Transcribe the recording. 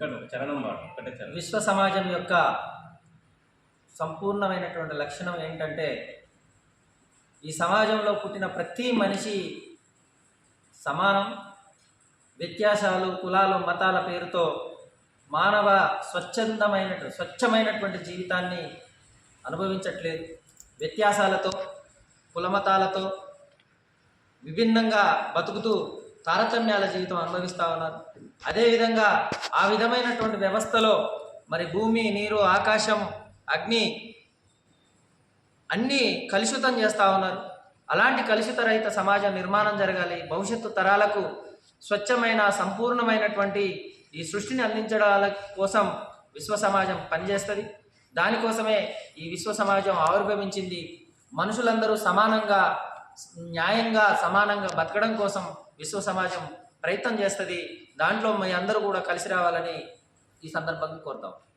ఇక్కడ చరణం వాడు ఒకటే చరణం. విశ్వ సమాజం యొక్క సంపూర్ణమైనటువంటి లక్షణం ఏంటంటే ఈ సమాజంలో పుట్టిన ప్రతి మనిషి సమానం వ్యత్యాసాలు కులాలు మతాల పేరుతో మానవ స్వచ్ఛందమైన స్వచ్ఛమైనటువంటి జీవితాన్ని అనుభవించట్లేదు. వ్యత్యాసాలతో కులమతాలతో విభిన్నంగా బతుకుతూ తారతమ్యాల జీవితం అనుభవిస్తూ ఉన్నారు. అదేవిధంగా ఆ విధమైనటువంటి వ్యవస్థలో మరి భూమి నీరు ఆకాశం అగ్ని అన్నీ కలుషితం చేస్తూ ఉన్నారు. అలాంటి కలుషిత రహిత సమాజం నిర్మాణం జరగాలి. భవిష్యత్తు తరాలకు స్వచ్ఛమైన సంపూర్ణమైనటువంటి ఈ సృష్టిని అందించడాల కోసం విశ్వ సమాజం పనిచేస్తుంది. దానికోసమే ఈ విశ్వ సమాజం ఆవిర్భవించింది. మనుషులందరూ సమానంగా న్యాయంగా సమానంగా బతకడం కోసం విశ్వ సమాజం ప్రయత్నం చేస్తుంది. దాంట్లో మీ అందరూ కూడా కలిసి రావాలని ఈ సందర్భంగా కోరుతాం.